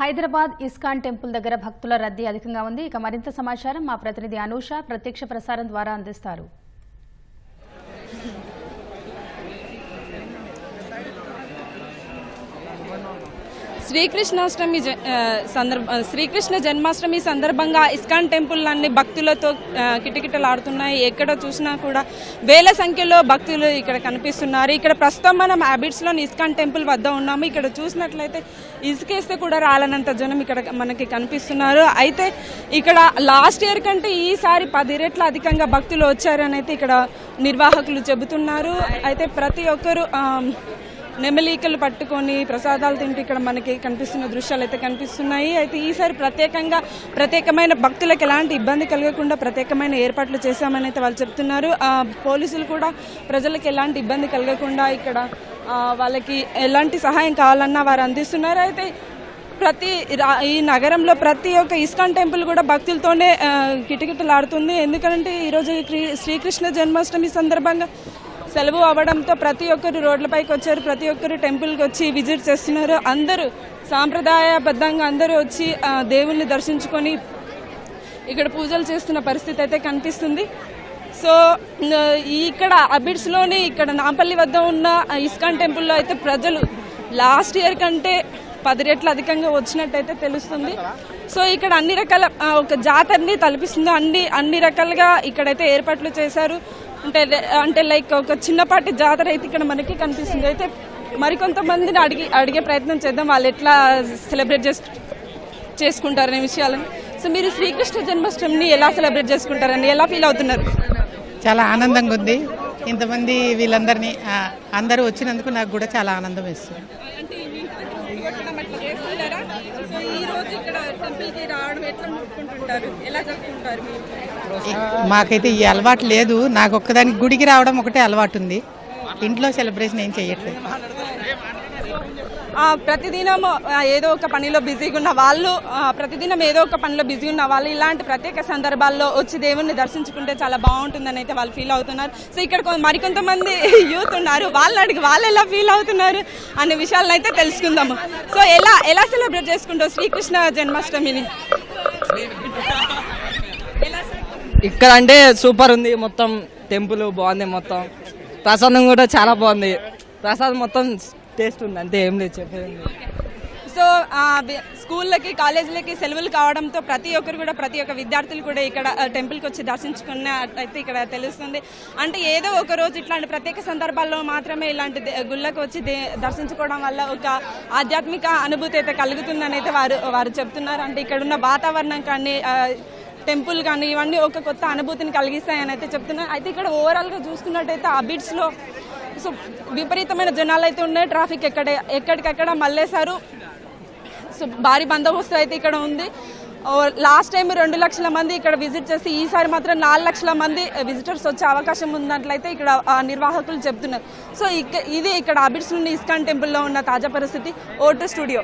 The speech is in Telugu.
హైదరాబాద్ ఇస్కాన్ టెంపుల్ దగ్గర భక్తుల రద్దీ అధికంగా ఉంది. ఇక మరింత సమాచారం మా ప్రతినిధి అనూష ప్రత్యక్ష ప్రసారం ద్వారా అందిస్తారు. శ్రీకృష్ణాష్టమి సందర్భ శ్రీకృష్ణ జన్మాష్టమి సందర్భంగా ఇస్కాన్ టెంపుల్ అన్ని భక్తులతో కిటకిటలాడుతున్నాయి. ఎక్కడ చూసినా కూడా వేల సంఖ్యలో భక్తులు ఇక్కడ కనిపిస్తున్నారు. ఇక్కడ ప్రస్తుతం మనం హ్యాబిట్స్లోని ఇస్కాన్ టెంపుల్ వద్ద ఉన్నాము. ఇక్కడ చూసినట్లయితే ఇసుకేస్తే కూడా రాలనంత జనం ఇక్కడ మనకి కనిపిస్తున్నారు. అయితే ఇక్కడ లాస్ట్ ఇయర్ కంటే ఈసారి పది రెట్ల అధికంగా భక్తులు వచ్చారని అయితే ఇక్కడ నిర్వాహకులు చెబుతున్నారు. అయితే ప్రతి ఒక్కరు నెమలీకలు పట్టుకొని ప్రసాదాలు తింటూ ఇక్కడ మనకి కనిపిస్తున్న దృశ్యాలు అయితే కనిపిస్తున్నాయి. అయితే ఈసారి ప్రత్యేకంగా ప్రత్యేకమైన భక్తులకు ఎలాంటి ఇబ్బంది కలగకుండా ప్రత్యేకమైన ఏర్పాట్లు చేశామని అయితే వాళ్ళు చెప్తున్నారు. పోలీసులు కూడా ప్రజలకు ఎలాంటి ఇబ్బంది కలగకుండా ఇక్కడ వాళ్ళకి ఎలాంటి సహాయం కావాలన్నా వారు అందిస్తున్నారు. అయితే ప్రతి రా- ఈ నగరంలో ప్రతి ఒక్క ఇస్కాన్ టెంపుల్ కూడా భక్తులతోనే కిటకిటలాడుతుంది. ఎందుకంటే ఈరోజు శ్రీకృష్ణ జన్మాష్టమి సందర్భంగా సెలవు అవ్వడంతో ప్రతి ఒక్కరు రోడ్లపైకి వచ్చారు. ప్రతి ఒక్కరు టెంపుల్కి వచ్చి విజిట్ చేస్తున్నారు. అందరూ సాంప్రదాయబద్ధంగా అందరూ వచ్చి దేవుణ్ణి దర్శించుకొని ఇక్కడ పూజలు చేస్తున్న పరిస్థితి అయితే కనిపిస్తుంది. సో ఇక్కడ అబిడ్స్లోని ఇక్కడ నాంపల్లి వద్ద ఉన్న ఇస్కాన్ టెంపుల్లో అయితే ప్రజలు లాస్ట్ ఇయర్ కంటే పది రెట్లు అధికంగా వచ్చినట్టయితే తెలుస్తుంది. సో ఇక్కడ అన్ని రకాల ఒక జాతరని తలపిస్తుంది. అన్ని అన్ని రకాలుగా ఇక్కడైతే ఏర్పాట్లు చేశారు. అంటే అంటే లైక్ ఒక చిన్నపాటి జాతర అయితే ఇక్కడ మనకి కనిపిస్తుంది. అయితే మరికొంతమందిని అడిగి అడిగే ప్రయత్నం చేద్దాం. వాళ్ళు ఎట్లా సెలబ్రేట్ చేసు చేసుకుంటారనే విషయాలను. సో మీరు శ్రీకృష్ణ జన్మాష్టమిని ఎలా సెలబ్రేట్ చేసుకుంటారని ఎలా ఫీల్ అవుతున్నారు? చాలా ఆనందంగా ఉంది. ఇంతమంది వీళ్ళందరినీ అందరూ వచ్చినందుకు నాకు కూడా చాలా ఆనందం వేస్తుంది. అంటే చేస్తున్నారా సో ఈ రోజు ఇక్కడ టెంపుల్కి రావడం ఎట్లా మొక్కుకుంటుంటారు? ఎలా జరుపుకుంటారు మాకైతే ఈ అలవాటు లేదు. నాకు ఒక్కదానికి గుడికి రావడం ఒకటే అలవాటు ఉంది. ఇంట్లో సెలబ్రేషన్ ఏం చేయట్లేదు. ప్రతిదినం ఏదో ఒక పనిలో బిజీగా ఉన్న వాళ్ళు ప్రతిదినం ఏదో ఒక పనిలో బిజీ ఉన్న వాళ్ళు ఇలాంటి ప్రత్యేక సందర్భాల్లో వచ్చి దేవుణ్ణి దర్శించుకుంటే చాలా బాగుంటుందని అయితే వాళ్ళు ఫీల్ అవుతున్నారు. సో ఇక్కడ మరికొంతమంది యూత్ ఉన్నారు. వాళ్ళని అడిగి వాళ్ళు ఎలా ఫీల్ అవుతున్నారు అనే విషయాలను అయితే తెలుసుకుందాము. సో ఎలా ఎలా సెలబ్రేట్ చేసుకుంటాం శ్రీకృష్ణ జన్మాష్టమిని? ఇక్కడ అంటే సూపర్ ఉంది. మొత్తం టెంపుల్ బాగుంది మొత్తం. ప్రసాదం కూడా చాలా బాగుంది. ప్రసాదం మొత్తం టేస్ట్ ఉంది అంతే ఏం లేదు చెప్పేది సో స్కూళ్ళకి కాలేజీలకి సెలవులు కావడంతో ప్రతి ఒక్కరు కూడా ప్రతి ఒక్క విద్యార్థులు కూడా ఇక్కడ టెంపుల్కి వచ్చి దర్శించుకున్నట్టయితే ఇక్కడ తెలుస్తుంది. అంటే ఏదో ఒక రోజు ఇట్లాంటి ప్రత్యేక సందర్భాల్లో మాత్రమే ఇలాంటి దే- గుళ్ళకు వచ్చి దే- దర్శించుకోవడం వల్ల ఒక ఆధ్యాత్మిక అనుభూతి అయితే కలుగుతుందని అయితే వారు వారు చెప్తున్నారు. అంటే ఇక్కడ ఉన్న వాతావరణం కానీ టెంపుల్ కానీ ఇవన్నీ ఒక కొత్త అనుభూతిని కలిగిస్తాయని అయితే చెప్తున్నారు. అయితే ఇక్కడ ఓవరాల్గా చూసుకున్నట్టయితే ఆ బిట్స్లో సో విపరీతమైన జనాలు అయితే ఉన్నాయి. ట్రాఫిక్ ఎక్కడ ఎక్కడికక్కడ మళ్ళేశారు. సో భారీ బందోబస్తు అయితే ఇక్కడ ఉంది. లాస్ట్ టైం రెండు లక్షల మంది ఇక్కడ విజిట్ చేసి ఈసారి మాత్రం నాలుగు లక్షల మంది విజిటర్స్ వచ్చే అవకాశం ఉన్నట్లయితే ఇక్కడ నిర్వాహకులు చెప్తున్నారు. సో ఇక ఇది ఇక్కడ అబిడ్స్ నుండి ఇస్కాన్ టెంపుల్లో ఉన్న తాజా పరిస్థితి. Vote studio.